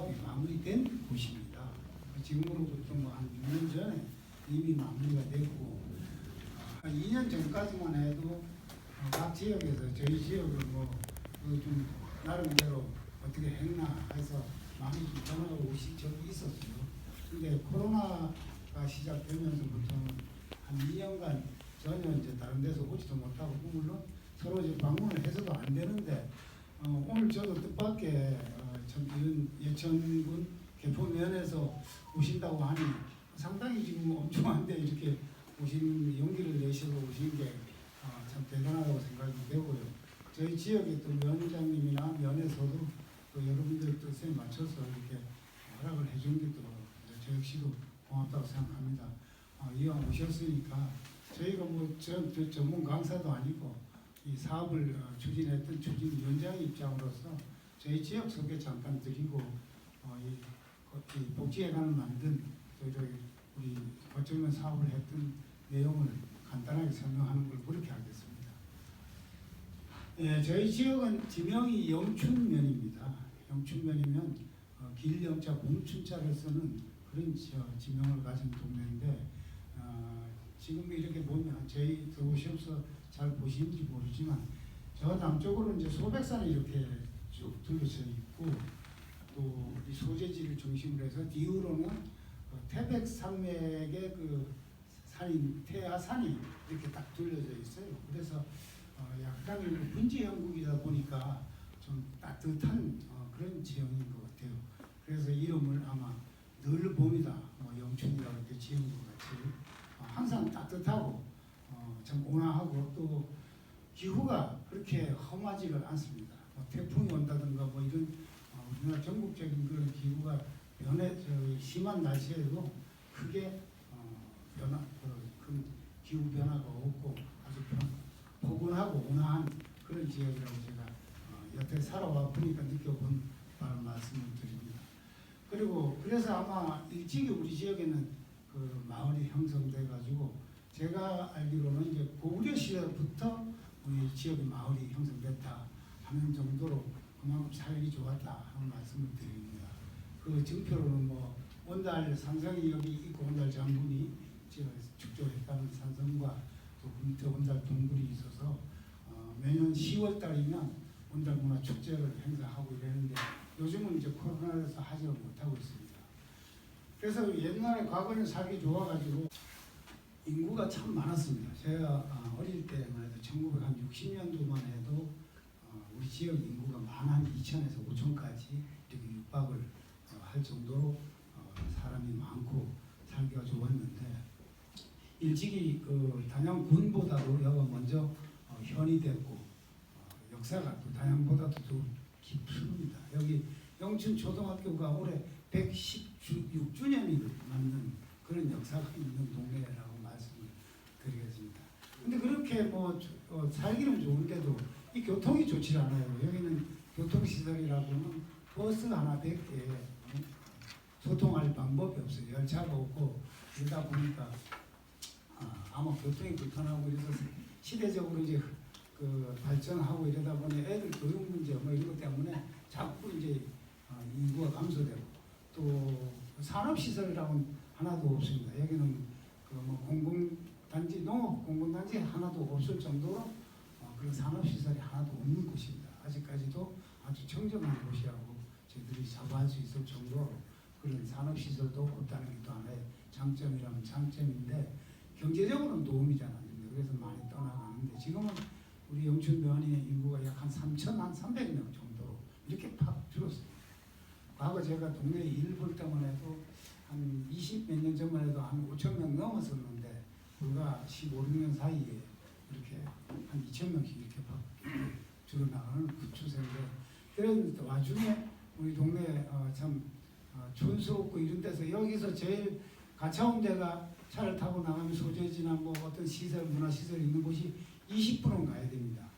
사업이 마무리된 곳입니다. 지금으로부터 뭐한 6년 전에 이미 마무리가 됐고 어, 한 2년 전까지만 해도 어, 각 지역에서 저희 지역을 뭐좀 나름대로 어떻게 했나 해서 많이 좀 전화가 오신 적이 있었어요. 근데 코로나가 시작되면서부터 한 2년간 전혀 이제 다른 데서 오지도 못하고 물론 서로 이제 방문을 해서도 안 되는데 어, 오늘 저도 뜻밖의 어, 참 이런 예천군 개포면에서 오신다고 하니 상당히 지금 엄중한데 이렇게 오신 용기를 내시고 오신 게 어, 참 대단하다고 생각이 되고요. 저희 지역의 또 면장님이나 면에서도 또 여러분들 뜻에 맞춰서 이렇게 허락을 해준 게또 저 역시도 고맙다고 생각합니다. 어, 이왕 오셨으니까 저희가 뭐 전, 저 전문 강사도 아니고 이 사업을 어, 추진했던 추진위원장 입장으로서 저희 지역 소개 잠깐 드리고 어, 이, 거- 이 복지회관을 만든 저희 우리 거점면 사업을 했던 내용을 간단하게 설명하는 걸 그렇게 하겠습니다. 예, 저희 지역은 지명이 영춘면입니다. 영춘면이면 어, 길영자 공춘자를 쓰는 그런 지, 어, 지명을 가진 동네인데 어, 지금 이렇게 보면 저희 들어오셔서 잘 보시는지 모르지만 저 남쪽으로 이제 소백산이 이렇게 쭉 둘러져 있고 또 이 소재지를 중심으로 해서 뒤로는 어, 태백 산맥의 그 산인 태아산이 이렇게 딱 둘러져 있어요. 그래서 어, 약간 그 분지 형국이다 보니까 좀 따뜻한 어, 그런 지형인 것 같아요. 그래서 이름을 아마 늘 봄이다, 뭐 영춘이라고 이렇게 지은 것 같이 어, 항상 따뜻하고 어, 참 온화하고 또 기후가 그렇게 험하지가 않습니다. 뭐 태풍이 온다든가 뭐 이런 어, 우리나라 전국적인 그런 기후가 변해 저 심한 날씨에도 크게 어, 변화 그, 큰 기후 변화가 없고 아주 변, 포근하고 온화한 그런 지역이라고 제가 어, 여태 살아와 보니까 느껴본 바를 말씀을 드립니다. 그리고 그래서 아마 일찍이 우리 지역에는 그 마을이 형성돼 가지고 제가 알기로는 이제 고구려 시대부터 우리 지역의 마을이 형성됐다 하는 정도로 그만큼 살기 좋았다 하는 말씀을 드립니다. 그 증표로는 뭐 원달 산성이 여기 있고 원달 장군이 축조했다는 산성과 또 원달 동굴이 있어서 어, 매년 10월 달이면 원달 문화 축제를 행사하고 이러는데 요즘은 이제 코로나에서 하지를 못하고 있습니다. 그래서 옛날에 과거에 살기 좋아가지고 인구가 참 많았습니다. 제가 아, 어릴 때만 해도 1960년도만 해도 어, 우리 지역 인구가 만 한 2천에서 5천까지 이렇게 육박을 어, 할 정도로 어, 사람이 많고 살기가 좋았는데 일찍이 그 단양군보다도 여가 먼저 어, 현이 됐고 어, 역사가 또 단양보다도 더 깊습니다. 여기 영춘 초등학교가 올해 116주년이 맞는 그런 역사가 있는 동네라고 말씀을 드리겠습니다. 근데 그렇게 뭐 어, 살기는 좋은데도 이 교통이 좋지 않아요. 여기는 교통시설이라고는 버스 하나 100개 소통할 방법이 없어요. 열차가 없고 그러다 보니까 아, 아마 교통이 불편하고 이래서 시대적으로 이제 그 발전하고 이러다 보니 애들 교육 문제 뭐 이런 것 때문에 자꾸 이제 어, 인구가 감소되고 또 산업시설이라고는 하나도 없습니다. 여기는 그 뭐 공공단지 농업 공공단지 하나도 없을 정도로 어, 그런 산업시설이 하나도 없는 곳입니다. 아직까지도 아주 청정한 곳이라고 저희들이 자부할 수 있을 정도로 그런 산업시설도 없다는 게 또 하나의 장점이라면 장점인데 경제적으로는 도움이 잘안 됩니다. 그래서 많이 떠나가는데 지금은 우리 영춘면의 인구가 약 한 3천 한 300명 정도로 이렇게 팍 줄었습니다. 과거 제가 동네 일볼 때만 해도 한 20 몇 년 전만 해도 한 5천 명 넘었었는데 불과 15, 16년 사이에 이렇게 한 2천 명씩 이렇게 막 줄어나가는 그 추세인데 그런데 와중에 우리 동네 어, 참 어, 촌스럽고 이런 데서 여기서 제일 가까운 데가 차를 타고 나가면 소재지나 뭐 어떤 시설, 문화시설 있는 곳이 20분은 가야 됩니다.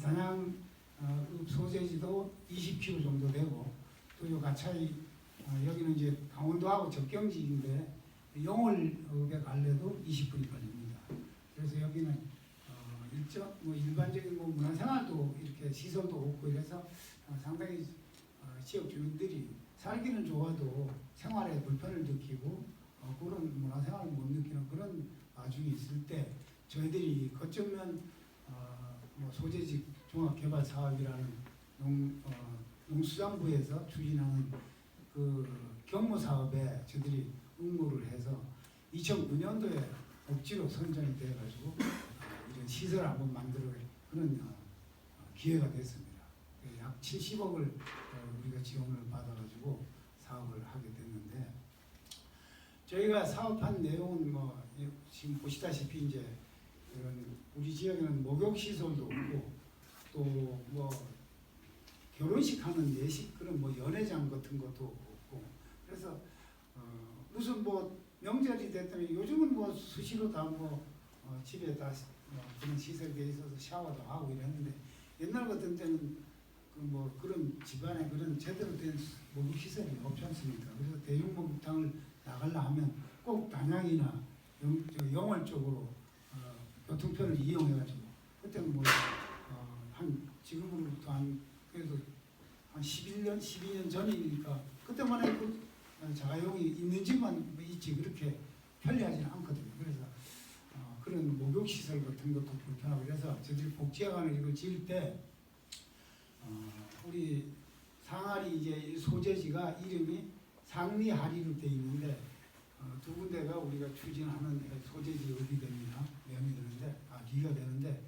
단양 어, 그 소재지도 20km 정도 되고 또 요 가차이 어, 여기는 이제 강원도하고 접경지인데 영월읍에 갈래도 20분이 걸립니다. 그래서 여기는 어, 일정 뭐 일반적인 뭐 문화생활도 이렇게 시설도 없고 이래서 어, 상당히 어, 지역 주민들이 살기는 좋아도 생활에 불편을 느끼고 어, 그런 문화생활을 못 느끼는 그런 와중에 있을 때 저희들이 거쩌면 어, 뭐 소재직 종합개발 사업이라는 농, 어, 농수산부에서 추진하는 그 경무 사업에 저희들이 응모를 해서 2009년도에 복지로 선정이 돼가지고 시설을 한번 만들어 그런 어, 어, 기회가 됐습니다. 그약 70억을 어, 우리가 지원을 받아가지고 사업을 하게 됐는데 저희가 사업한 내용은 뭐 이- 지금 보시다시피 이제 우리 지역에는 목욕 시설도 없고 또 뭐 결혼식 하는 예식 그런 뭐 연회장 같은 것도 없고 그래서 어 무슨 뭐 명절이 됐더니 요즘은 뭐 수시로 다뭐 어 집에 다 뭐 그런 시설이 돼 있어서 샤워도 하고 이랬는데 옛날 같은 때는 그 뭐 그런 집안에 그런 제대로 된 목욕 시설이 없지 않습니까? 그래서 대중 목욕탕을 나가려 하면 꼭 단양이나 영, 저 영월 쪽으로 어, 교통편을 이용해가지고 그때는 뭐한 지금으로부터 한 그래도 한 11년, 12년 전이니까 그때만 해도 어, 자가용이 있는 집만 있지 그렇게 편리하지는 않거든요. 시설 같은 것도 불편하고 그래서 저희들이 복지학원을 이걸 지을 때 어, 우리 상하리 이제 소재지가 이름이 상리하리로 돼 있는데 어, 두 군데가 우리가 추진하는 소재지 어디 됩니다. 명이 되는데 아 리가 되는데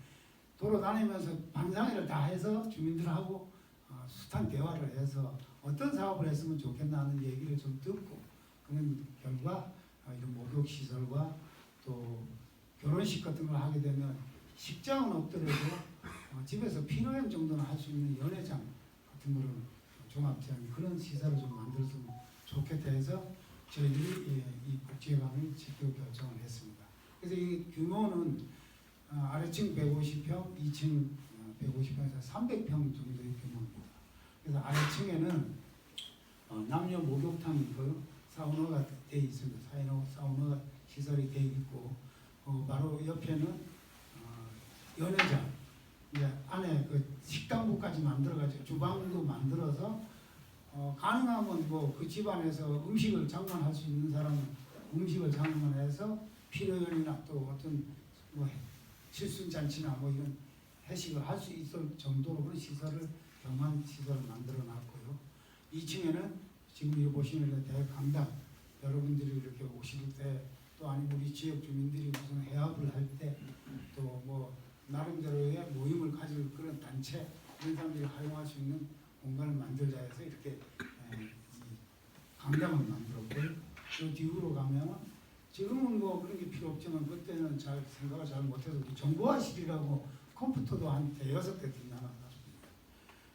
도로 다니면서 반상회를 다 해서 주민들하고 어, 숱한 대화를 해서 어떤 사업을 했으면 좋겠나는 얘기를 좀 듣고 그런 결과 어, 이런 목욕 시설과 또 결혼식 같은 걸 하게 되면 식장은 없더라도 어, 집에서 피로연 정도는 할 수 있는 연회장 같은 거를 종합장 그런 시설을 좀 만들었으면 좋겠다 해서 저희들이 예, 이 복지회관을 지켜 결정을 했습니다. 그래서 이 규모는 어, 아래층 150평, 2층 150평에서 300평 정도의 규모입니다. 그래서 아래층에는 어, 남녀 목욕탕이 있고요. 사우나가 돼 있습니다. 사우나 시설이 돼 있고 어, 바로 옆에는 어, 연회장 이제 안에 그 식당부까지 만들어가지고 주방도 만들어서 어, 가능하면 뭐 그 집안에서 음식을 장만할 수 있는 사람은 음식을 장만해서 필요연이나 또 어떤 뭐 칠순잔치나 뭐 이런 회식을 할 수 있을 정도로 그런 시설을 경관 시설을 만들어 놨고요. 2층에는 지금 여기 보시는 대강당 여러분들이 이렇게 오실 때 또 아니면 우리 지역 주민들이 무슨 해합을 할 때 또 뭐 나름대로의 모임을 가질 그런 단체 이런 사람들이 활용할 수 있는 공간을 만들자 해서 이렇게 강당을 만들었고요. 그 뒤로 가면 지금은 뭐 그런 게 필요 없지만 그때는 잘 생각을 잘 못해서 이 정보화실이라고 컴퓨터도 한 대여섯 대 뒷나놨습니다.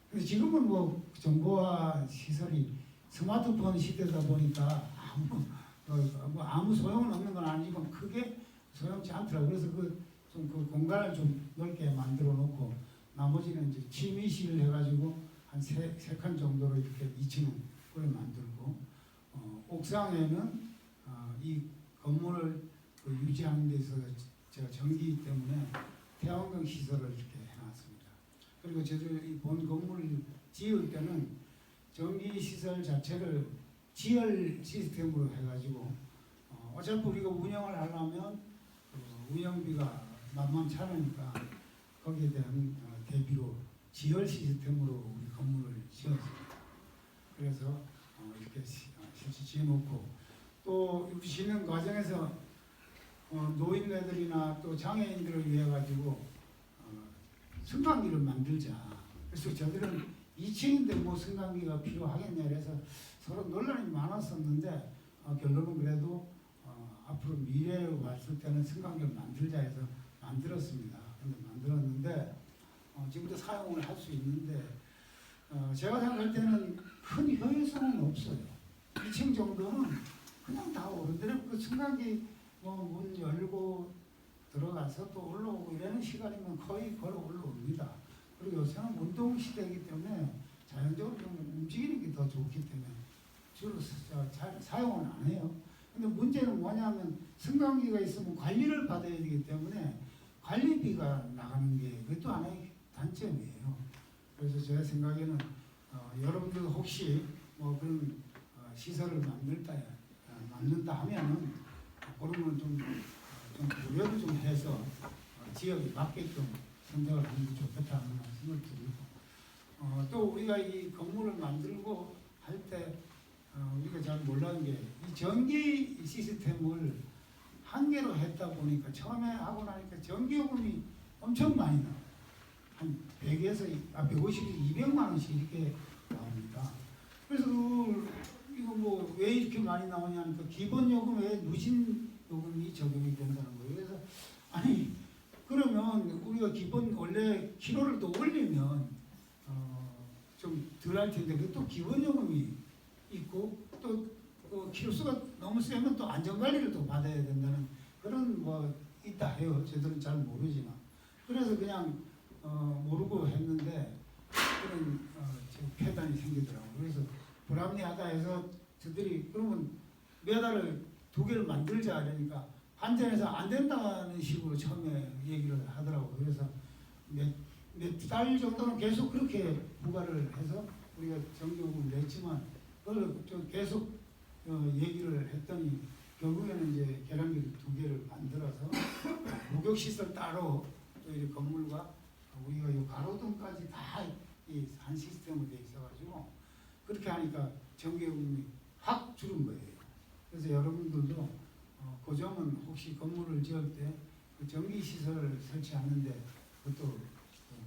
그래서 지금은 뭐 정보화 시설이 스마트폰 시대다 보니까 아무 어, 뭐 아무 소용은 없는 건 아니지만 크게 소용치 않더라고요. 그래서 그 좀 그 공간을 좀 넓게 만들어 놓고 나머지는 이제 취미실 해가지고 한 세 세 칸 정도로 이렇게 2층은 그걸 만들고 어, 옥상에는 어, 이 건물을 그 유지하는 데 있어서 제가 전기 때문에 태양광 시설을 이렇게 해놨습니다. 그리고 저희들이 본 건물을 지을 때는 전기 시설 자체를 지열 시스템으로 해가지고 어, 어차피 우리가 운영을 하려면 그 운영비가 만만치 않으니까 거기에 대한 어, 대비로 지열 시스템으로 우리 건물을 지었습니다. 그래서 어, 이렇게 시- 어, 실제 지어놓고 또 짓는 과정에서 어, 노인네들이나 또 장애인들을 위해 가지고 어, 승강기를 만들자. 그래서 저들은 2층인데 뭐 승강기가 필요하겠냐 그래서 서로 논란이 많았었는데 어, 결론은 그래도 어, 앞으로 미래에 왔을 때는 승강기를 만들자 해서 만들었습니다. 근데 만들었는데 어, 지금도 사용을 할 수 있는데 어, 제가 생각할 때는 큰 효율성은 없어요. 2층 정도는 그냥 다 어른들의 그 승강기 뭐문 열고 들어가서 또 올라오고 이러는 시간이면 거의 걸어 올라옵니다. 그리고 요새는 운동 시대이기 때문에 자연적으로 좀 움직이는 게 더 좋기 때문에 주로 사- 잘 사용은 안 해요. 근데 문제는 뭐냐면 승강기가 있으면 관리를 받아야 되기 때문에 관리비가 나가는 게 그것도 하나의 단점이에요. 그래서 제 생각에는 어, 여러분들 혹시 뭐 그런 어, 시설을 만들다 어, 만든다 하면은 그런 건좀 어, 좀 고려를 좀 해서 어, 지역에 맞게끔 선택을 하는 게 좋겠다는 말씀을 드리고 어, 또 우리가 이 건물을 만들고 할때 어, 우리가 잘 몰랐는 게 이 전기 시스템을 한 개로 했다 보니까 처음에 하고 나니까 전기요금이 엄청 많이 나와요. 한 100에서 아 150에서 200만 원씩 이렇게 나옵니다. 그래서 그 이거 뭐 왜 이렇게 많이 나오냐니까 기본 요금에 누진 요금이 적용이 된다는 거예요. 그래서 아니 그러면 우리가 기본 원래 키로를 또 올리면 어, 좀 덜 할 텐데 그또 기본 요금이 있고 또그 키로수가 너무 세면 또 안전관리를 또 받아야 된다는 그런 뭐 있다 해요. 저들은 잘 모르지만 그래서 그냥 어, 모르고 했는데 그런 어, 폐단이 생기더라고요. 그래서 불합리하다 해서 저들이 그러면 메달을 두 개를 만들자 그러니까 한전에서 안 된다는 식으로 처음에 얘기를 하더라고요. 그래서 몇달 정도는 계속 그렇게 부과를 해서 우리가 정기요금을 냈지만 그걸 좀 계속 어, 얘기를 했더니 결국에는 이제 계량기를 두 개를 만들어서 목욕 시설 따로 또 이렇게 건물과 우리가 이 가로등까지 다 이 한 시스템으로 돼 있어가지고 그렇게 하니까 전기요금이 확 줄은 거예요. 그래서 여러분들도 어, 그 혹시 건물을 지을 때 그 전기 시설을 설치하는데 그것도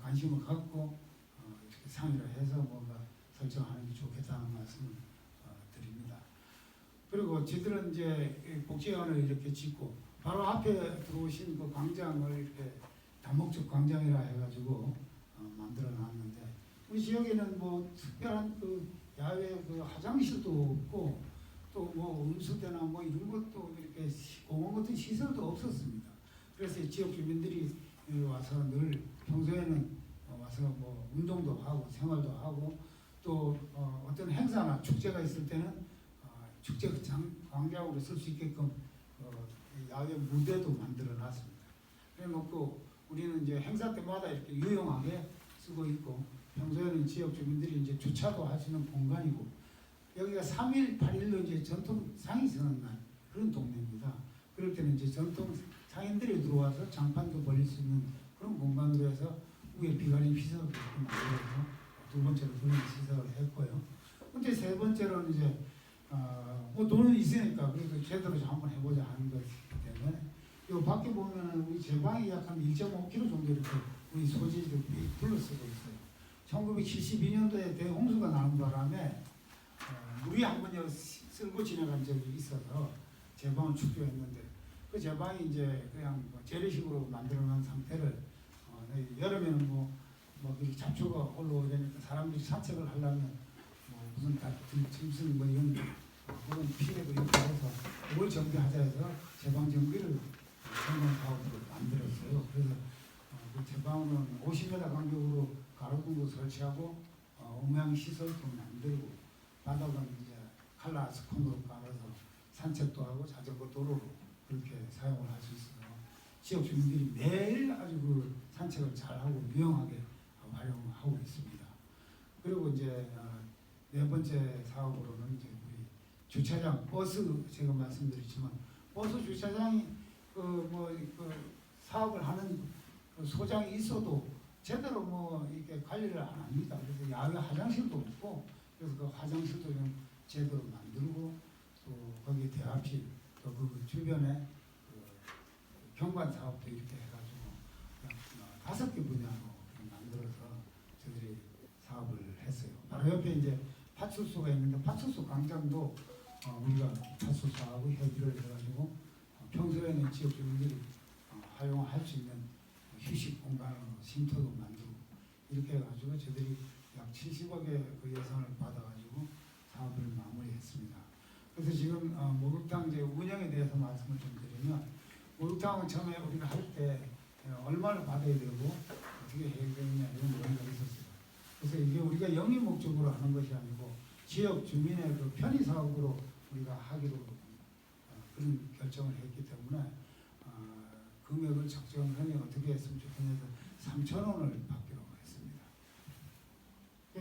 관심을 갖고 어, 이렇게 상의를 해서 뭔가 설정하는 게 좋겠다는 말씀을 어, 드립니다. 그리고 저들은 이제 이 복지관을 이렇게 짓고 바로 앞에 들어오신 그 광장을 이렇게 다목적 광장이라 해가지고 어, 만들어 놨는데 우리 지역에는 뭐 특별한 그 야외 그 화장실도 없고 또 뭐 음수대나 뭐 이런 것도 이렇게 시- 공원 같은 시설도 없었습니다. 그래서 지역 주민들이 와서 늘 평소에는 어, 와서 뭐 운동도 하고 생활도 하고 또 어, 어떤 행사나 축제가 있을 때는 어, 축제 장 광장으로 쓸 수 있게끔 어, 이 야외 무대도 만들어 놨습니다. 그래 놓고 우리는 이제 행사 때마다 이렇게 유용하게 쓰고 있고 평소에는 지역 주민들이 이제 주차도 하시는 공간이고 여기가 3일, 8일로 이제 전통 상이 서는 날 그런 동네입니다. 그럴 때는 이제 전통 상인들이 들어와서 장판도 벌릴 수 있는 그런 공간으로 해서 위에 비가림 시설을 만들어서 두 번째로 그런 시설을 했고요. 근데 세 번째로는 이제 어, 뭐 돈은 있으니까 그래도 제대로 좀 한번 해보자 하는 것이기 때문에 요 밖에 보면은 우리 제 방이 약 한 1.5km 정도 이렇게 우리 소지를 둘러쓰고 있어요. 1972년도에 대홍수가 나는 바람에 어, 물이 한번 여기 쓸고 지나간 적이 있어서 제방을 축조했는데 그 제방이 이제 그냥 뭐 재래식으로 만들어 놓은 상태를 어, 네, 여름에는 뭐, 뭐 잡초가 올라오니까 사람들이 산책을 하려면 뭐 무슨 다 짐승 뭐 이런 어, 그런 피해도 있고 해서 뭘 정비하자 해서 제방 정비를 성공 사업으로 만들었어요. 그래서 어, 그 제방은 50m 간격으로 가로등도 설치하고 어, 음향 시설도 만들고 바닥은 이제 칼라 스 콘으로 깔아서 산책도 하고 자전거 도로로 그렇게 사용을 할 수 있어서 지역 주민들이 매일 아주 그 산책을 잘하고 유용하게 활용하고 있습니다. 그리고 이제 어, 네 번째 사업으로는 이제 우리 주차장 버스 제가 말씀드렸지만 버스 주차장이 그뭐 그 사업을 하는 그 소장이 있어도 제대로 뭐 이렇게 관리를 안 합니다. 그래서 야외 화장실도 없고 그래서 그 화장실도 좀 제대로 만들고 또 거기 대합실 또 그 주변에 그 경관 사업도 이렇게 해가지고 어, 다섯 개 분야로 만들어서 저들이 사업을 했어요. 바로 옆에 이제 파출소가 있는데 파출소 광장도 어, 우리가 파출소하고 협의를 해가지고 어, 평소에는 지역 주민들이 어, 활용할 수 있는 휴식 공간으로 쉼터도 만들고 이렇게 해가지고 저들이 약 70억의 그 예산을 받아가지고 사업을 마무리했습니다. 그래서 지금 어, 목욕탕 이제 운영에 대해서 말씀을 좀 드리면 목욕탕은 처음에 우리가 할 때 얼마를 받아야 되고 어떻게 해야 되느냐 이런 논의가 있었어요. 그래서 이게 우리가 영리 목적으로 하는 것이 아니고 지역 주민의 그 편의 사업으로 우리가 하기로 어, 그런 결정을 했기 때문에 어, 금액을 적정하니 어떻게 했으면 좋겠냐서 3천 원을 했습니다.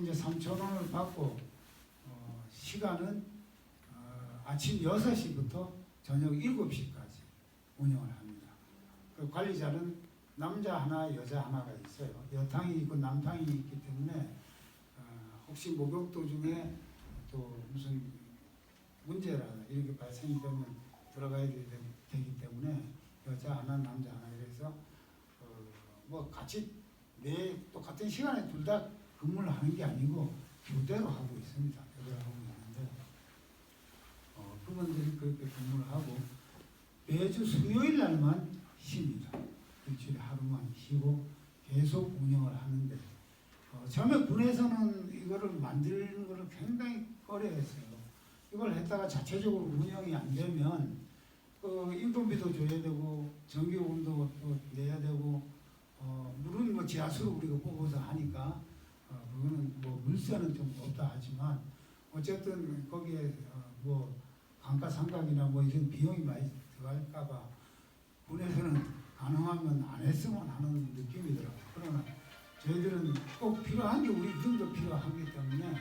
이제 3천 원을 받고 어, 시간은 어, 아침 6시부터 저녁 7시까지 운영을 합니다. 그 관리자는 남자 하나, 여자 하나가 있어요. 여탕이 있고 남탕이 있기 때문에 어, 혹시 목욕 도중에 또 무슨 문제라 이렇게 발생이 되면 들어가야 되, 기 때문에 여자 하나, 남자 하나 이래서 어, 뭐 같이 매 똑같은 시간에 둘다 근무를 하는 게 아니고 교대로 하고 있습니다. 교대로 하고 있는데 어, 그분들이 그렇게 근무를 하고 매주 수요일 날만 쉽니다. 일주일에 하루만 쉬고 계속 운영을 하는데 어, 처음에 군에서는 이거를 만드는 거를 굉장히 꺼려했어요. 이걸 했다가 자체적으로 운영이 안 되면 그 인건비도 줘야 되고 전기요금도 또 내야 되고 어, 물은 뭐 지하수로 우리가 뽑아서 하니까 어, 그거는 뭐 물세는 좀 없다 하지만 어쨌든 거기에 어, 뭐 감가상각이나 뭐 이런 비용이 많이 들어갈까봐 군에서는 가능하면 안 했으면 하는 느낌이더라고요. 그러나 저희들은 꼭 필요한 게 우리 등도 필요하기 때문에 어,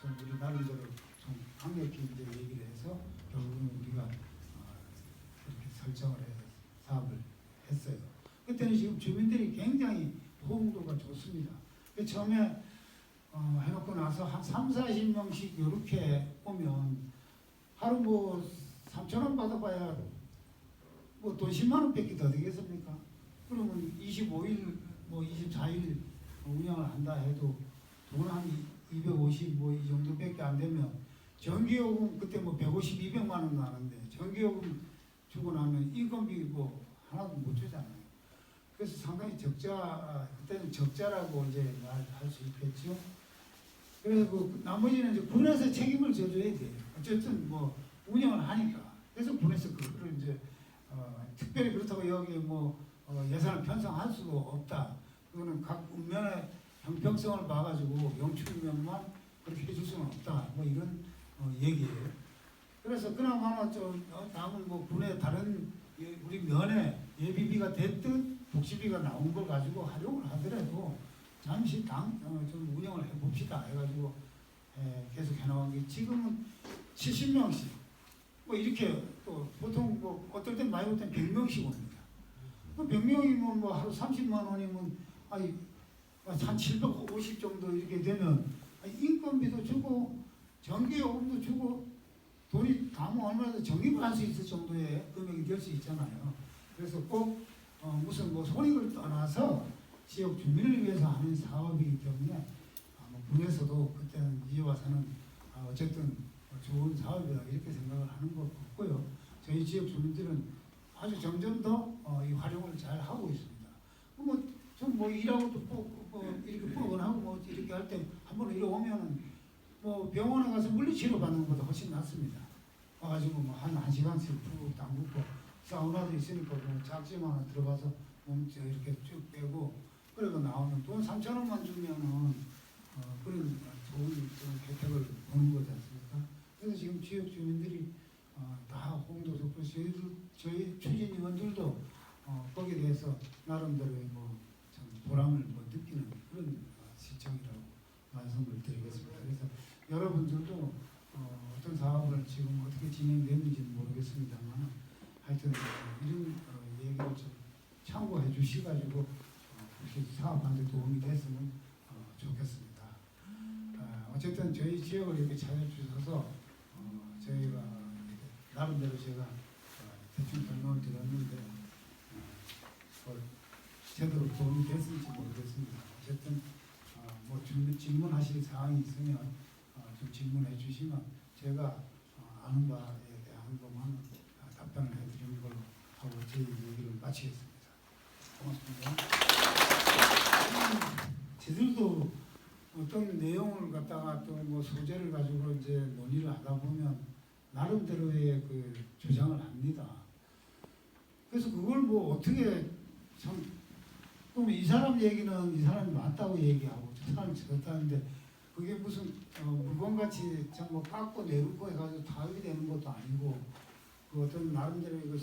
좀 우리 나름대로 좀 강력히 이제 얘기를 해서 결국은 우리가 어, 그렇게 설정을 해서 사업을 했어요. 그때는 지금 주민들이 굉장히 호응도가 좋습니다. 그 처음에 어, 해놓고 나서 한 3, 40명씩 이렇게 오면 하루 뭐 3천 원 받아봐야 뭐 돈 10만 원밖에 더 되겠습니까? 그러면 25일 뭐 24일 운영을 한다 해도 돈한 250 뭐 이 정도밖에 안 되면 전기요금 그때 뭐 150, 200만 원 나는데 전기요금 주고 나면 인건비 뭐 하나도 못 주잖아요. 그래서 상당히 적자 그때는 적자라고 이제 말할 수 있겠죠. 그래서 그 나머지는 이제 군에서 책임을 져줘야 돼요. 어쨌든 뭐 운영을 하니까 그래서 군에서 그거를 이제 어, 특별히 그렇다고 여기 뭐 어, 예산을 편성할 수도 없다. 그거는 각 운면의 형평성을 봐가지고 영출면만 그렇게 해줄 수는 없다. 뭐 이런 어, 얘기예요. 그래서 그나마나 좀 어, 남은 뭐 군의 다른 예, 우리 면에 예비비가 됐든 복지비가 나온 걸 가지고 활용을 하더라도 잠시 당, 어, 좀 운영을 해봅시다 해가지고 에, 계속 해나간 게 지금은 70명씩 뭐 이렇게 또 보통 뭐 어떨 땐 많이 올땐 100명씩 옵니다. 그 100명이면 뭐 하루 30만 원이면 아니 한 750 정도 이렇게 되면 인건비도 주고 전기요금도 주고 돈이 다뭐 얼마나 적립을 할수 있을 정도의 금액이 될 수 있잖아요. 그래서 꼭 어, 무슨 뭐 손익을 떠나서 지역 주민을 위해서 하는 사업이기 때문에 아, 뭐 군에서도 그때는 이제 와서는 아, 어쨌든 좋은 사업이다 이렇게 생각을 하는 것 같고요. 저희 지역 주민들은 아주 점점 더 어, 이 활용을 잘 하고 있습니다. 뭐좀뭐 일하고 또 뭐, 뭐 이렇게 뻐근하고 뭐 이렇게 할 때 한번 이리 오면은 뭐 병원에 가서 물리치료 받는 것보다 훨씬 낫습니다. 와가지고 뭐한 한 시간씩 푹 담그고 사우나도 있으니까 뭐 작지만 들어가서 몸 이렇게 쭉 빼고 그리고 나오면 돈 3천 원만 주면은 어, 그런 좋은 그런 혜택을 보는 거지 않습니까? 그래서 지금 지역 주민들이 어, 다 홍도 좋고 저희들 저희 추진 위원들도 어, 거기에 대해서 나름대로의 뭐참 보람을 뭐 느끼는 그런 어, 시청이라고 말씀을 드리겠습니다. 그래서 여러분들도 어, 어떤 사업을 지금 어떻게 진행되는지는 모르겠습니다만 하여튼 어, 이런 어, 얘기를 좀 참고해 주시가지고 어, 그렇게 사업하는 데 도움이 됐으면 어, 좋겠습니다. 아, 어쨌든 저희 지역을 이렇게 찾아주셔서 어, 저희가 나름대로 제가 어, 대충 설명을 드렸는데 어, 뭐 제대로 도움이 됐을지 모르겠습니다. 어쨌든 어, 뭐 질문, 질문하실 사항이 있으면 어, 좀 질문해 주시면 제가 어, 아는 바에 대한 것만 어, 답변을 해드리는 걸로 하고 제 얘기를 마치겠습니다. 고맙습니다. 저들도 어떤 내용을 갖다가 또뭐 소재를 가지고 이제 논의를 하다 보면 나름대로의 그 주장을 합니다. 그래서 그걸 뭐 어떻게 참 그럼 이 사람 얘기는 이 사람이 맞다고 얘기하고 저 사람이 저렇다는데 그게 무슨 어, 물건같이 전뭐 깎고 내놓고 해가지고 타협이 되는 것도 아니고 그 어떤 나름대로 그, 어, 그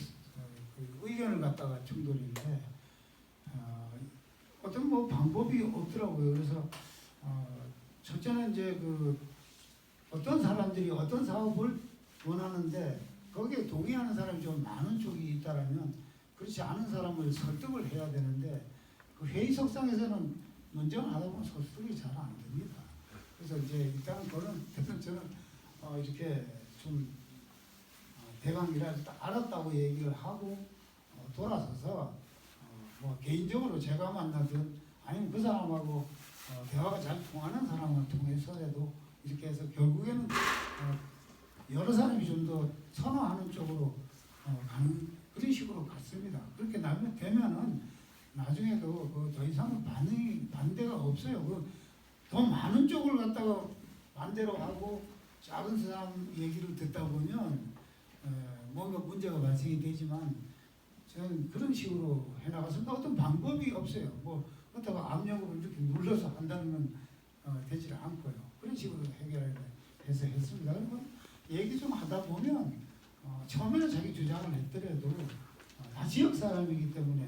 갖다가 충돌인데 어, 어떤 뭐 방법이 없더라고요. 그래서 어, 첫째는 이제 그 어떤 사람들이 어떤 사업을 원하는데 거기에 동의하는 사람이 좀 많은 쪽이 있다라면 그렇지 않은 사람을 설득을 해야 되는데 그 회의 석상에서는 논쟁을 하다 보면 설득이 잘 안 됩니다. 그래서 이제 일단은 그거는 대선 저는 어 이렇게 좀 어, 대강이라 딱 알았다고 얘기를 하고 어, 돌아서서 어, 뭐 개인적으로 제가 만나든 아니면 그 사람하고 어, 대화가 잘 통하는 사람을 통해서라도 이렇게 해서 결국에는 어, 여러 사람이 좀 더 선호하는 쪽으로 어, 가는 그런 식으로 갔습니다. 그렇게 나면 되면은 나중에도 그더 이상은 반응이 반대가 없어요. 그더 많은 쪽을 갖다가 반대로 하고 작은 사람 얘기를 듣다 보면 에, 뭔가 문제가 발생이 되지만 저는 그런 식으로 해나가서 어떤 방법이 없어요. 뭐 그렇다고 압력으로 이렇게 눌러서 한다는 건 어, 되질 않고요. 그런 식으로 해결해서 했습니다. 그리고 얘기 좀 하다 보면 어, 처음에는 자기 주장을 했더라도 어, 다 지역 사람이기 때문에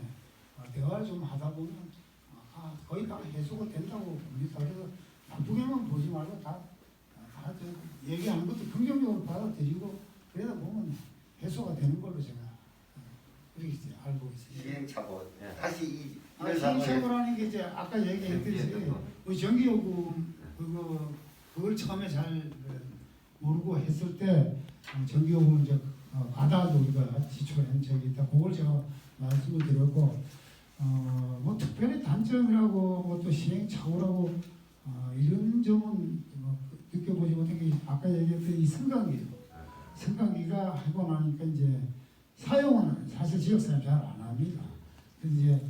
어, 대화를 좀 하다 보면 어, 아, 거의 다 해소가 된다고 봅니다. 그래서 나쁘게만 보지 말고 다, 다 저, 얘기하는 것도 긍정적으로 받아들이고 그러다 보면 해소가 되는 걸로 제가 어, 이제 알고 있습니다. 시행착오 예, 다시 이 아, 이런 시행착오라는 게 이제 아까 얘기했듯이 거. 그 전기요금 그거 그걸 처음에 잘 어, 모르고 했을 때 어, 전기요금 이제 어, 받아도 우리가 지출한 적이 있다. 그걸 제가 말씀을 드렸고 어, 뭐 특별히 단점이라고 뭐또 시행착오라고 어, 이런 점은 뭐 느껴보지 못한 게 아까 얘기했던 이 승강기 승강기가 하고 나니까 이제 사용은 사실 지역 사람 잘안 합니다. 이제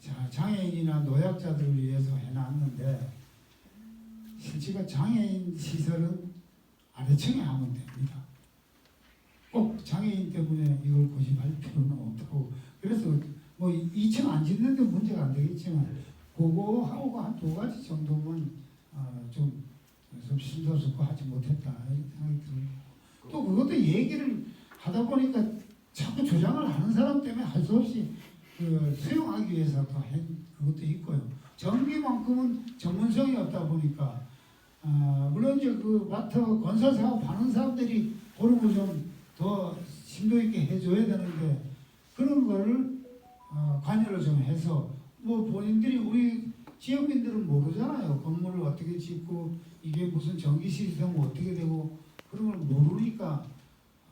자, 장애인이나 노약자들을 위해서 해놨는데 실제가 장애인 시설은 아래층에 하면 됩니다. 꼭 장애인 때문에 이걸 고집할 필요는 없다고 그래서 뭐 2층 안 짓는데 문제가 안 되겠지만 그거하고 한 두 가지 정도면 어, 좀, 좀 심사숙고 하지 못했다 생각이 들어요. 또 그것도 얘기를 하다 보니까 자꾸 주장을 하는 사람 때문에 할 수 없이 그 수용하기 위해서 또한 그것도 있고요. 전기만큼은 전문성이 없다 보니까 아, 물론 이제 그 마트 건설 사업 하는 사람들이 그런 거 좀 더 심도 있게 해줘야 되는데 그런 거를 어, 관여를 좀 해서 뭐 본인들이 우리 지역민들은 모르잖아요. 건물을 어떻게 짓고 이게 무슨 전기 시스템 어떻게 되고 그런 걸 모르니까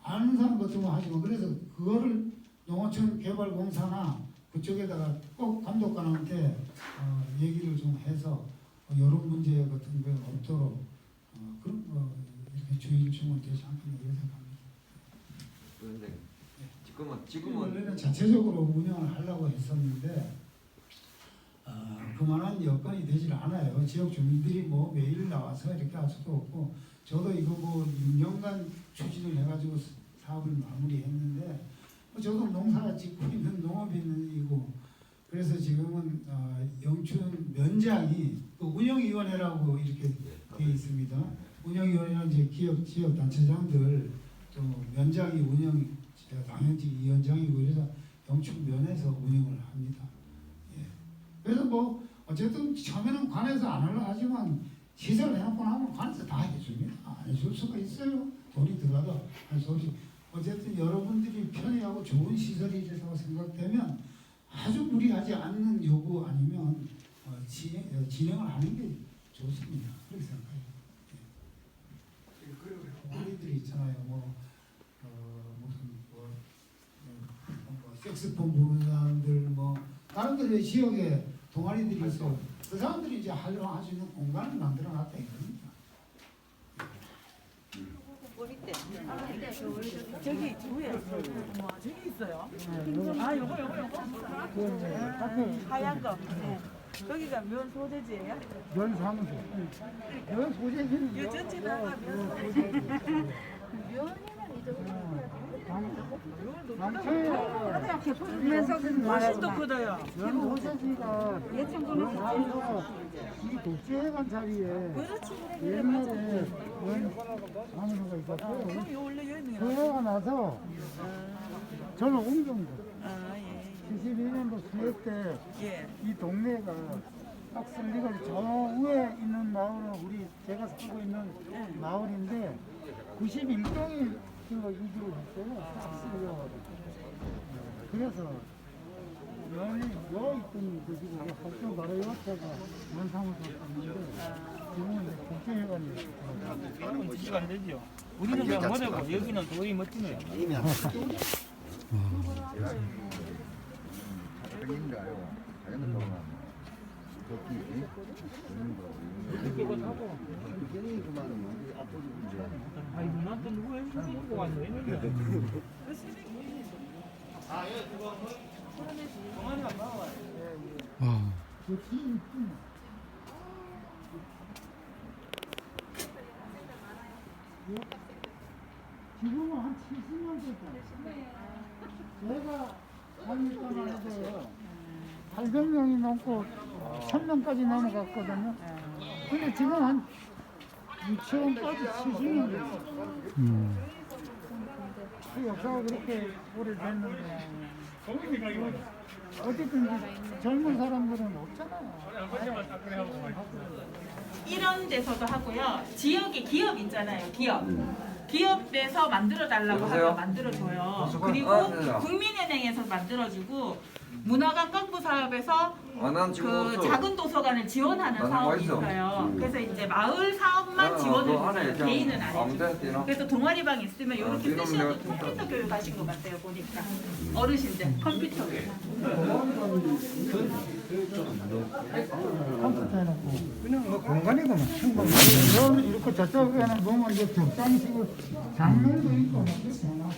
아는 사람 같으면 하지만 그래서 그거를 농어촌 개발공사나 그쪽에다가 꼭 감독관한테 어, 얘기를 좀 해서 어, 이런 문제 같은 게 없도록 어, 그런 거 이렇게 주의 주면 되지 않겠나 이런 생각합니다. 그런데 지금은 지금 지금은 원래는 자체적으로 운영을 하려고 했었는데 어, 그만한 여건이 되질 않아요. 지역 주민들이 뭐 매일 나와서 이렇게 할 수도 없고 저도 이거 뭐 6년간 추진을 해가지고 사업을 마무리했는데 뭐 저도 농사 짓고 있는 농업인이고 그래서 지금은 어, 영춘 면장이 그 운영위원회라고 이렇게 되어 있습니다. 운영위원회는 이제 기업 지역 단체장들 또 면장이 운영 당연히 위원장이고 그래서 영춘면에서 운영을 합니다. 예. 그래서 뭐 어쨌든 처음에는 관에서 안 하려 하지만 시설을 해놓고 나면 관에서 다 해줍니다. 안 해줄 수가 있어요. 돈이 들어가도 할 수 없이 어쨌든 여러분들이 편리하고 좋은 시설이 되다고 생각되면 아주 무리하지 않는 요구 아니면 어, 진행, 어, 진행을 하는 게 좋습니다. 그렇게 생각해요. 예. 우리들이 있잖아요. 뭐, 어, 무슨 뭐, 어, 뭐 색스폰 부르는 사람들 뭐 다른 데의 지역에 동아리들이 있어. 그 사람들이 이제 활용할 수 있는 공간을 만들어 놨다 이겁니다. 저기 위에 뭐 저기 있어요. 아 요거 요거 요거 아, 하얀 거. 네. 여기가 면 소재지예요? 면 사무소. 면 소재지는 이 전체 다면 소재지. 훨씬 더 크다요. 면 소세지가 예천군에서 이 독재회관 자리에. 옛날에 면 사무소가 있었고 그럼 요 원래 여기 있는 그 거. 해가 나서 저는 옮긴 거아 예. 72년도 수해 때이 예. 동네가 박슬리가 저 위에 있는 마을은 우리 제가 살고 있는 마을인데 91동이 그 이주를 했어요. 박슬리가. 그래서 여기 여 있던 곳이고 학교 바로 옆에가 원상을 줬었는데 지금은 국제회관이. 그러면 지지가 안 되죠. 우리는 그냥 못하고 여기는 도저히 멋지네요. 아니 누나한테. 지금은 한 70년 됐다. 제가 다닐 때만 해도 800명이 넘고 1000명까지 넘어갔거든요. 근데 지금 한 유치원까지 70년 됐어. 그 역사가 그렇게 오래됐는데. 어쨌든 젊은 사람들은 없잖아요. 이런 데서도 하고요. 지역에 기업 있잖아요. 기업. 기업에서 만들어 달라고? 하면 만들어 줘요. 그리고 아, 네, 네. 국민은행에서 만들어 주고 문화관 건부 사업에서 아, 그. 작은 도서관을 지원하는 사업이 있어. 있어요. 음. 그래서 이제 마을 사업만 아, 지원을. 그냥 개인은 안. 뛰나? 그래서 동아리방 있으면 아, 이렇게 이놈 쓰셔도. 컴퓨터 교육 하신 것 같아요. 보니까 어르신들 컴퓨터 교육. 컴퓨터 해놓고 그냥 뭐 공간이구만 여기 이렇게 저쪽에는 보면 이제 벽장식으로 장면도 있고 막 그렇게 해놔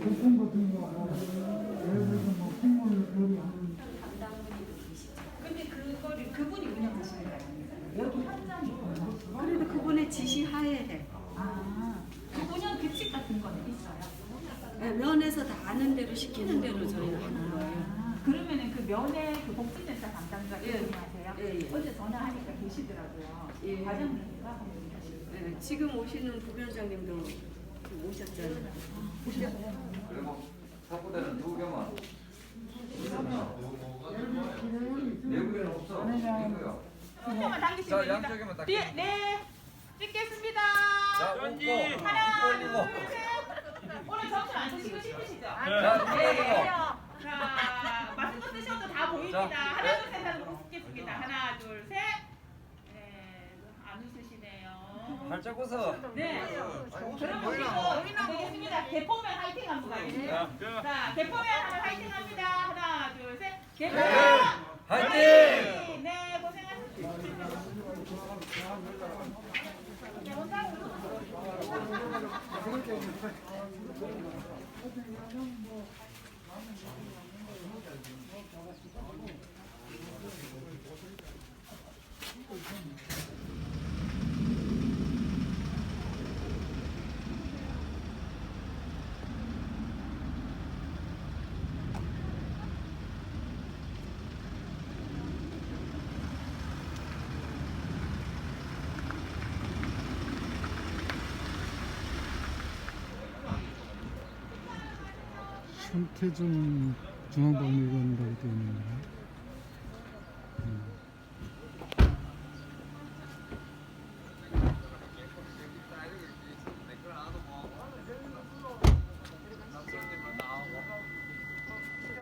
교통 같은 거 예를 들어서 뭐 식물 요리 하는 근데 그거를 그분이 운영하시는 거예요. 여기 현장이 그래도 그분의 지시하에 해. 아, 그 운영 규칙 같은 거는 있어요. 네, 면에서 다 아는 대로 시키는 대로 저희는 하는 거예요. 아, 그러면은 그 면회 그 복지센터 담당자 예. 이분이 하세요? 예, 예. 어제 전화하니까 계시더라고요. 예. 한 계시고. 네, 지금 오시는 부위원장님도 오셨잖아요. 그리고 사고대는 두 개만. 내부에는 없어. 손만 당기시면 자, 됩니다. 양쪽에만 딱. 뒤에, 네. 찍겠습니다. 자, 웃고. 하나, 둘, 올리고. 셋. 오늘 점심 안 드시고 싶으시죠? 자, 네. 자, 맛있는 거 드셔도 다 보입니다. 자, 하나, 네. 둘, 셋 하고 웃겠습니다. 하나, 둘, 셋. 네, 안 발짝 웃어. 네. 그럼 보시고 되겠습니다. 개포면 화이팅 한번 가겠습니다. 자, 개포면 하면 화이팅 합니다. 하나, 둘, 셋. 개포면 화이팅! 네, 고생하셨습니다. 손태준 중앙박물관이라고 되어 있는데